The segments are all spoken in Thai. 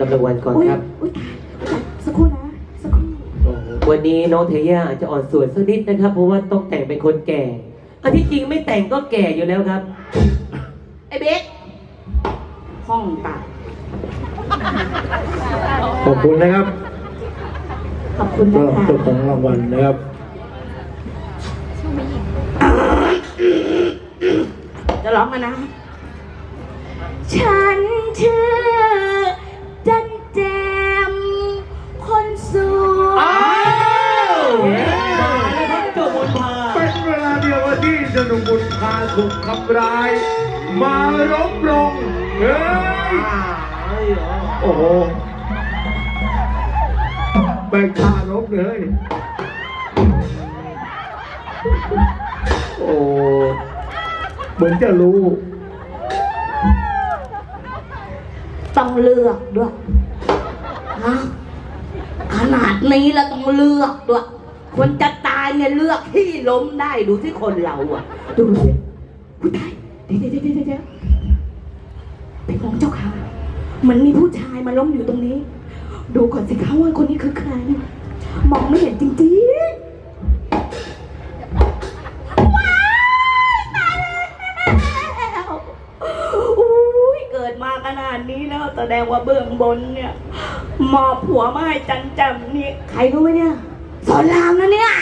รับรับรางวัลก่อนอุ้ยครับ อุ้ยตายสักครู่นะสักครู่โอ้โหวันนี้น้องเทย่าอาจจะอ่อนส่วนสักนิดนะครับ เพราะว่าต้องแต่งเป็นคนแก่ อันที่จริงไม่แต่งก็แก่อยู่แล้วครับ ไอ้เบ๊กห้องตายขอบคุณนะครับขอบคุณก็นะคะเจ้าของรางวัลนะครับ จะร้องมานะ ฉันชื่อจัน แจม คนสวยเจ้าบุญพาเป็นเวลาเดียวกับที่สนุกบุญพาถูกทำร้าย มารบลงเฮ้ยโอ้โหไปฆ่ารบเลยโอ้เหมือนจะรู้ ต้องเลือกด้วย ฮะขนาดนี้แล้วต้องเลือกด้วยคนจะตายเนี่ยเลือกที่ล้มได้ดูที่คนเราอะ ดูสิผู้ตายเดี๋ยวเดี๋ยวเดี๋ยวเดี๋ยวเป็นของเจ้าค่ะมือนมีผู้ชายมาล้มอยู่ตรงนี้ ดูก่อนสิคะว่าคนนี้คือใคร มองไม่เห็นจริงๆว้ายตายแล้วอุ้ยเกิดมาขนาดนี้แล้วแสดงว่าเบื้องบนเนี่ย มอบผัวมาให้จันจำนี่ใครรู้ไหมเนี่ยสอนรามนะเนี่ย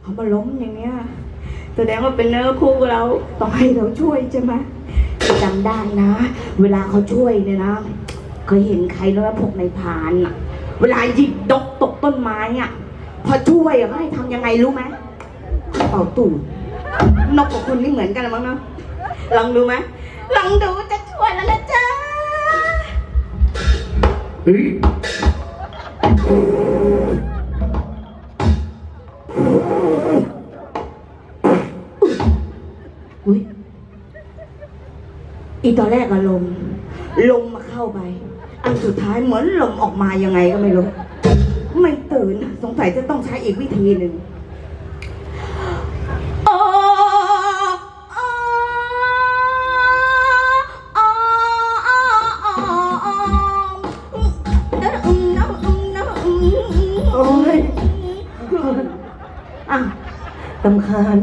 เขามาล้มอย่างเนี้ยแสดงว่าเป็นเนื้อคู่เราต้องให้เราช่วยใช่ไหมจำได้นะ เวลาเขาช่วยเนี่ยนะ เคยเห็นใครแล้วพวกในายพรานอะเวลาหยิบดกตกต้นไม้อะพอช่วยอะเขาให้ทำยังไงรู้ไหมเป่าตูดนกกับคนนี่เหมือนกันหรือมั้งเนาะลองดูไหมลองดูจะช่วยแล้วนะจ๊ะ เฮ้ยอุ้ยอีตอนแรกอะลม ลมมาเข้าไป อันสุดท้ายเหมือนลมออกมายังไงก็ไม่รู้ ไม่ตื่น สงสัยจะต้องใช้อีกวิธีหนึ่งาน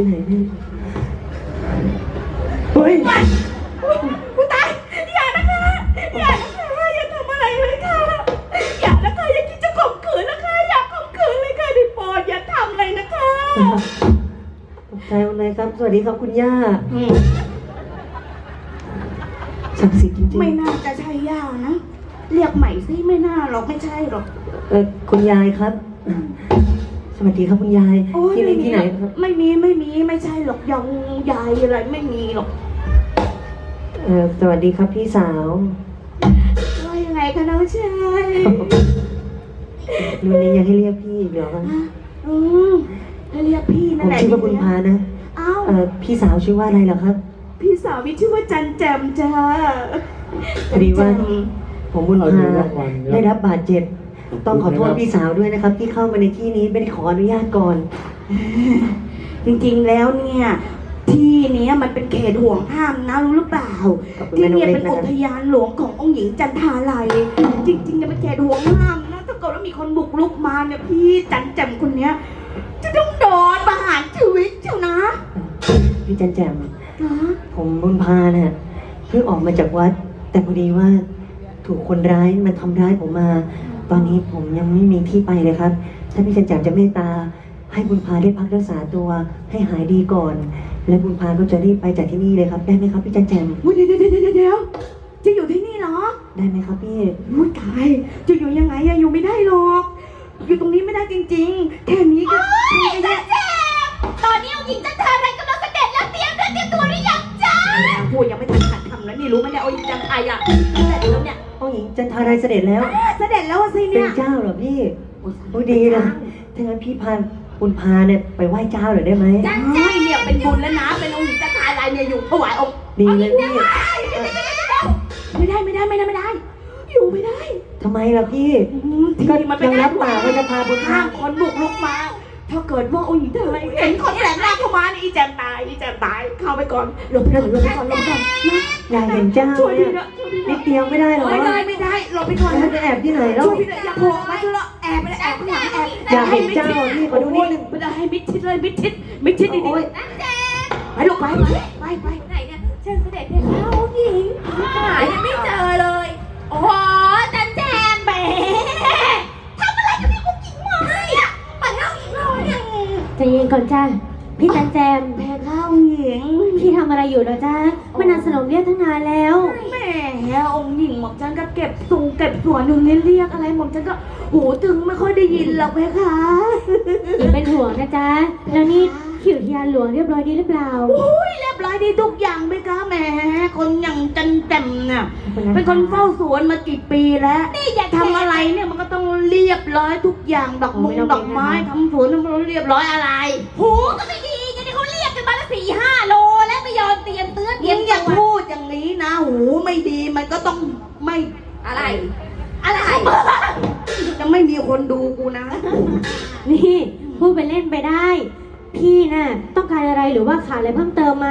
ที่นี่ที่ไหนเนี่ยเฮ้ยกูตายอย่านะคะ อย่านะคะอย่าทำอะไรเลยค่ะอย่านะคะอย่าคิดจะข่มขืนนะคะ อย่าข่มขืนเลยค่ะดิโปรดอย่าทำเลยนะคะตกใจหมดเลยครับ สวัสดีครับคุณย่าอืมศักดิ์สิทธิ์จริงไม่น่าจะใช่ย่านะ เรียกใหม่สิไม่น่าหรอกไม่ใช่หรอกๆเออคุณยายครับส วัสดีครับคุณยาย โอ้ยที่ไม่นี่มีที่ไหนครับไม่มีไม่มีไม่ใช่หรอกยองยายอะไรไม่มีหรอกเออสวัสดีครับพี่สาว ว่ายังไงคะน้องชายรุ่นนี้ยังให้เรียกพี่อีกเหรอครับอะอืมให้เรียกพี่ผนั่นมแหละชื่อว่าบุญพานะอ้าวเออพี่สาวชื่อว่าอะไรเหรอครับ พี่สาวมีชื่อว่าจันแจมจ้าพอดีว่า ผมบุญพาเอาดูรางวัลครับได้รับบาดเจ็บ ต้องขอโทษพี่สาวด้วยนะครับ ที่เข้ามาในที่นี้ไม่ได้ขออนุญาตก่อน จริงๆแล้วเนี่ย ที่เนี้ยมันเป็นเขตห่วงห้ามนะรู้หรือเปล่า ขอบคุณที่แม่นกเนี่ยเล็เป็กนนะอุครับ ทยานหลวงขององค์หญิงจันทาลัยจริงๆเนี่ยเป็นเขตห่วงห้ามนะถ้าเกิดว่ามีคนบุกรุกมาเนี่ยพี่จันแจ่มคนเนี้ย จะต้องโดนประหารชีวิตเชียวนะพี่จันแจมนะผมบุญพาเนี่ย เพิ่งออกมาจากวัด แต่พอดีว่าถูกคนร้ายมันทำร้ายผมมา ตอนนี้ผมยังไม่มีที่ไปเลยครับ ถ้าพี่จันแจมจะเมตตา ให้บุญพาได้พักรักษาตัวให้หายดีก่อน และบุญพาก็จะรีบไปจากที่นี่เลยครับ ได้ไหมครับพี่จันแจมอุ๊ยเดี๋ยวเดี๋ยวเดี๋ยวเดี๋ยวจะอยู่ที่นี่เหรอได้ไหมครับพี่อุ้ยตาย จะอยู่ยังไงอะอยู่ไม่ได้หรอก อยู่ตรงนี้ไม่ได้จริงๆ แค่นี้ก็แค่นี้ตอนนี้องค์หญิงจันทราไรกำลังเสด็จแล้วเตรียมเตรียมตัวหรือยังจ๊ะพูดยังไม่ทันขัดคำแล้วนี่รู้ไหมเนี่ยโอ้ยจังไออะเสร็จแล้วเนี่ย องค์หญิงจันทารายเสด็จแล้ว เสด็จแล้วอะสิเป็เนี่นยเจ้าเหรอพี่โอ้ดีนะถ้างั้นพี่พาบุญพาเนี่ยไปไหว้เจ้าหน่อยได้ไหมจันใช่เนี่ยเป็นบุญแล้วนะ เป็นองค์หญิงจันทราลายเนี่ยอยู่ถวายองค์ดีเลยพี่ไม่ได้ไม่ได้ไม่ได้ไม่ได้ อยู่ไม่ได้ทำไมล่ะพี่ อืมที่ก็นี่มันไม่ยังได้รับปากว่าจะพาบุญพา ห้ามคนบุกลุกมา ถ้าเกิดว่าองค์หญิงจันทราเห็นคนแปลกหน้าเข้ามานี่อีแจมตายอีแจมตายเข้าไปก่อนหลบไปก่อนหลบไปก่อนหลบไปก่อนนะอยากเห็นเจ้าช่วยเนี่พี่ยนะช่วยพี่นินะดเดียวไม่ได้เหรอไม่ได้ไม่ได้หลบไปก่อนแล้วนะจะแอบที่ไหนแล้วช่วยพี่นะอย่าโผล่มาเถอะแอบไปเลยแอบข้างหลังแอบอยากเห็นเจ้าพี่ขอดูนิดนึงไม่ได้ให้มิดชิดเลยมิดชิดมิดชิดดีโอ้ยจันแจมๆไปลูกไปไปไปไปไหนเนี่ยเชิญเสด็จเพคะองค์หญิงหายังไม่เจอเลย โอ้โหจันแจมแหมทำอะไรกับพี่องค์หญิงมาเนี่ยปล่อยให้องค์หญิงรอเนี่ย ใจเย็น ก่อนจ้าพี่จันแจมแพ้ข้าวองค์หญิงพี่ทำอะไรอยู่เหรอจ้าไม่นานสนมเรียกตั้งนานแล้วแหมองค์หญิงหม่อมฉันก็เก็บสูงเก็บสวนอยู่นี่เรียกอะไรหม่อมฉันก็หูตึงไม่ค่อยได้ยินหรอกแพ้ค่ะอย่าเป็นห่วงนะจ๊ะแล้วนี่ขิวทยานหลวงเรียบร้อยดีหรือเปล่าอุ้ยเรียบร้อยดีทุกอย่างไหมคะแหมคนอย่างจันแจ่มเนี่ยเป็นคนเฝ้าสวนมากี่ปีแล้วนี่อย่าทำอะไร บร้อยทุกอย่างดอกมงดอกไม้ทำสวนทำอะไรเรียบร้อยอะไรหูก็ไม่ดีกันนี่เขาเรียกกันมาละสี่ห้าโลแล้วไม่ยอมเตรียมเตื้อเตรียัยมงตัอย่าวพูดอย่างนี้นะ หูไม่ดีมันก็ต้องไม่อะไร อะไรจะไม่มีคนดูกูนะ นี่พูดไปเล่นไปได้ พี่น่ะต้องการอะไรหรือว่าขาดอะไรเพิ่มเติมไหม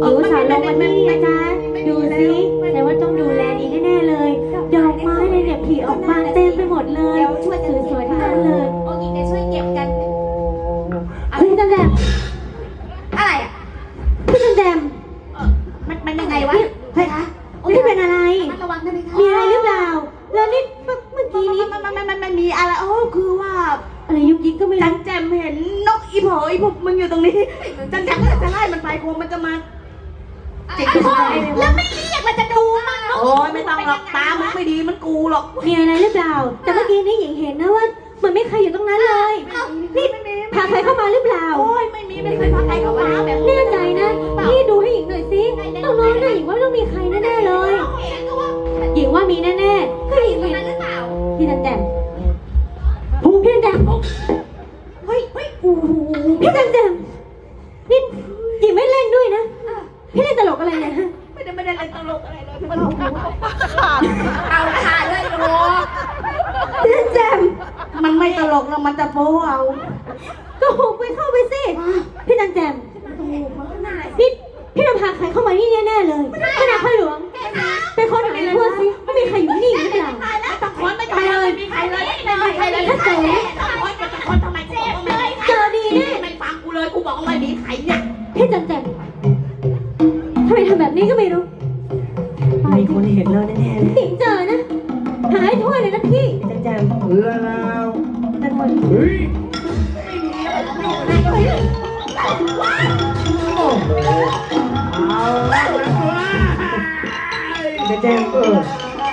หรือว่าสารลงมานี่นะจ๊ะดูสิแต่ว่าต้องดูแลดีแน่ๆเลย ดอกไม้เลยเนี่ยผีออกมาเต็มไปหมดเลยสวยๆทั้งนั้นเลย ไม่มีพาใครเข้ามาหรือ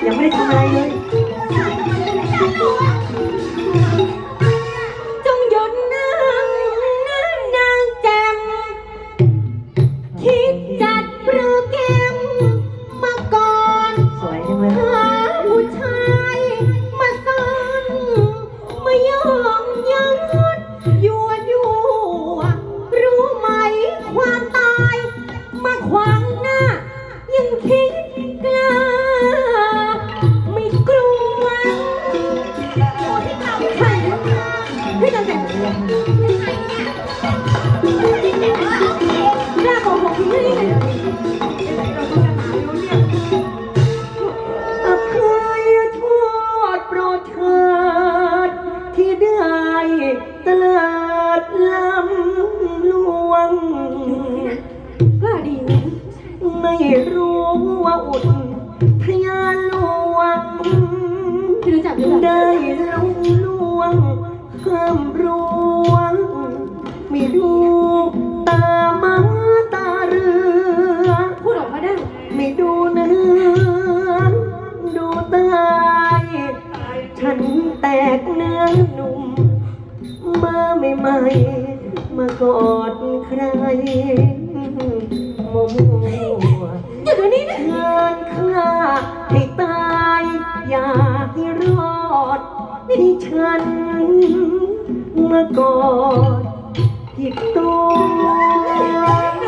ยังไม่ได้ทำอะไรเลย ห้ามรวงไม่ดูตามาตาเรือ พูดออกมาได้ ไม่ดูเนื้อดูตายฉันแตกเนื้อหนุ่ม มาไม่ไม่มากอดใครมัวหยุดเดี๋ยวนี้นะเชิญข้าให้ตาย อยากให้รอดที่ฉัน เมื่อก่อนผิดตัว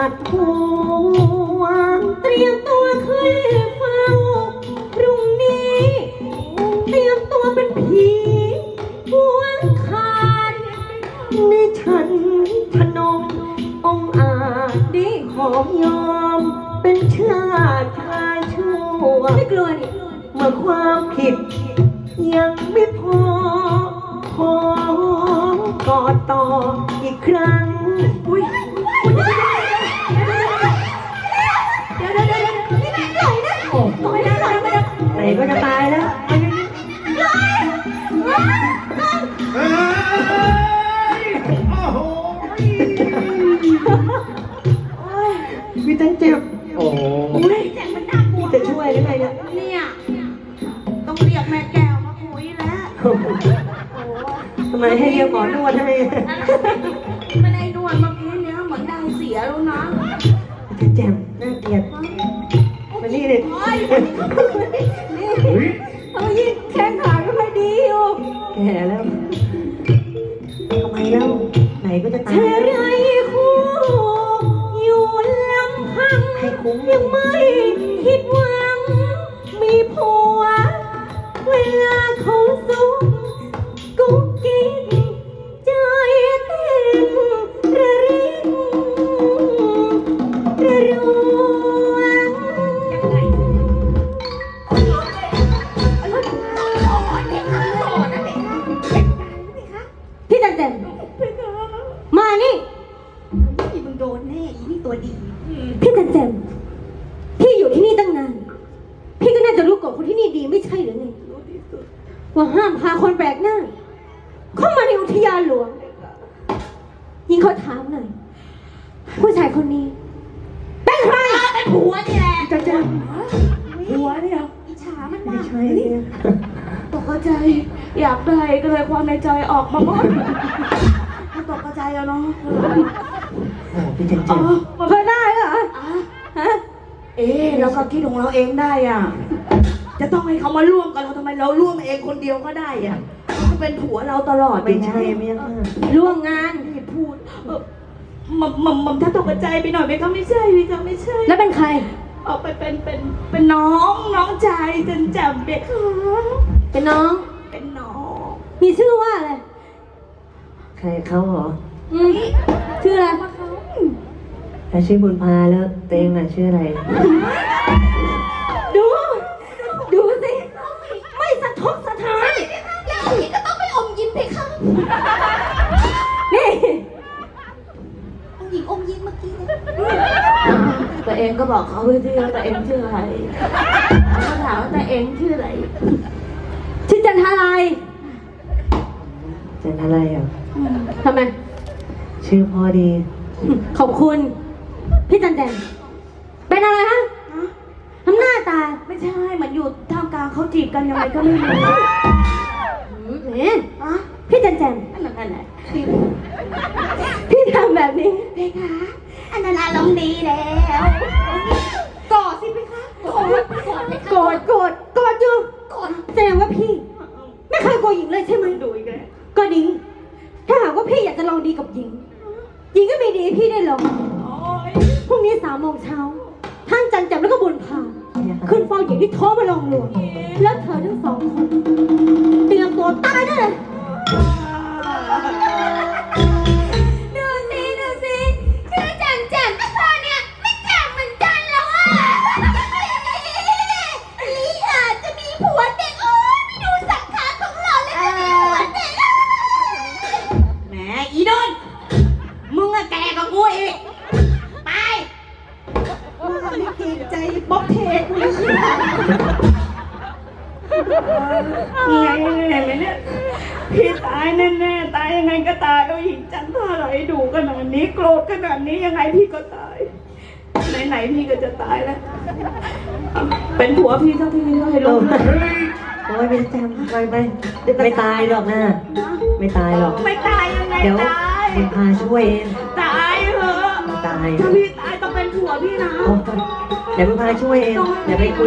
ตัดหัวเตรียมตัวขึ้นเฝ้าพรุ่งนี้ เตรียมตัวเป็นผีหัวขาดนี่ฉันพนม องค์อาจดีขอยอม เป็นชาติชายชั่วไม่กลัวนี่เมื่อความผิด เฮ้ยทำไมยิ่งแข้งขาไม่ค่ อยากได้ก็เลยความในใจออกมาหมดมันตกใจแล้วเนาะโอ้พี่จันอ๋เจ็อบเคยได้เหรออะฮะเอ๊ะเราก็คิดของเราเองได้อะ จะต้องให้เขามาร่วมกับเราทำไมเราร่วมเองคนเดียวก็ได้อะเขาก็เป็นผัวเราตลอดไม่ใช่ไม่ใช่ร่วมงานไม่พูดเออมัมมัมมัมถ้าตกใจไปหน่อยไหมคะไม่ใช่พี่คะไม่ใช่ แล้วเป็นใครออกไปเป็นเป็นเป็นน้องน้องชายจนจำเด็กค่ะเป็นน้องเป็นน้อง มีชื่อว่าอะไร ใครเขาเหรออืมชื่ออะไรแต่ชื่อบุญพาแล้วเตวเองอะชื่ออะไร ดู ดูสิ ไม่สะทกสะท้าน อย่างนี้ก็ต้องไปอมยิ้มเพคะนี่องค์หญิงอมยิ้มเมื่อกี้เนี่ยตัวเองก็บอกเขาไปที่ว่าตัวเองชื่ออะไรเขาถามว่าตัวเองชื่ออะไร ชื่อจันทาลาย จันอะไรอะทำไม ชื่อพอดี ขอบคุณ พี่จันแจมเป็นอะไรฮะทำหน้าตาไม่ใช่เหมือนอยู่ท่ามกลางเขาจีบกันยังไงก็ไม่รู้เอ๊ะอะพี่จันแจมนั่นนั่นแหละพี่ทำแบบนี้เพคะอันนั้นอารมณ์ดีแล้วกอดสิเพคะกอดกอดเพคะโกรธโกรธโกรธอยู่กอดแสดงว่าพี่ ไม่เคยโกรธหญิงเลยใช่ไหมดูอีกแล้ว ก็ดีถ้าหากว่าพี่อยากจะลองดีกับหญิง หญิงก็มีดีให้พี่ได้ลองโอ้ยพรุ่งนี้สามโมงเช้า ท่านจันแจมแล้วก็บุญพาขึ้นเฝ้าหญิงที่ท้องมาลองลวงแล้วเธอทั้งสองคนเตรียมตัวตายได้เลย ใจบ๊อบเทสไงไงไหมเนี่ยพี่ตายแน่ๆตายยังไงก็ตายเอาหญิงจันท่าไหลดูขนาดนี้โกรธขนาดนี้ยังไงพี่ก็ตายไหนๆพี่ก็จะตายแล้ว เป็นผัวพี่เท่าที่พี่ให้รู้นะเฮ้ยโอ้ยเป็นแจมไปไปไม่ตายหรอกนะ ไม่ตายหรอก ไม่ตายยังไงเดี๋ยวตายบุญพาช่วยเองตายเหอะ ตายถ้าพี่ตายต้องเป็นผัวพี่นะโอ้ยเดี๋ยวบุญพาช่วยเองเดี๋ยวไปคุย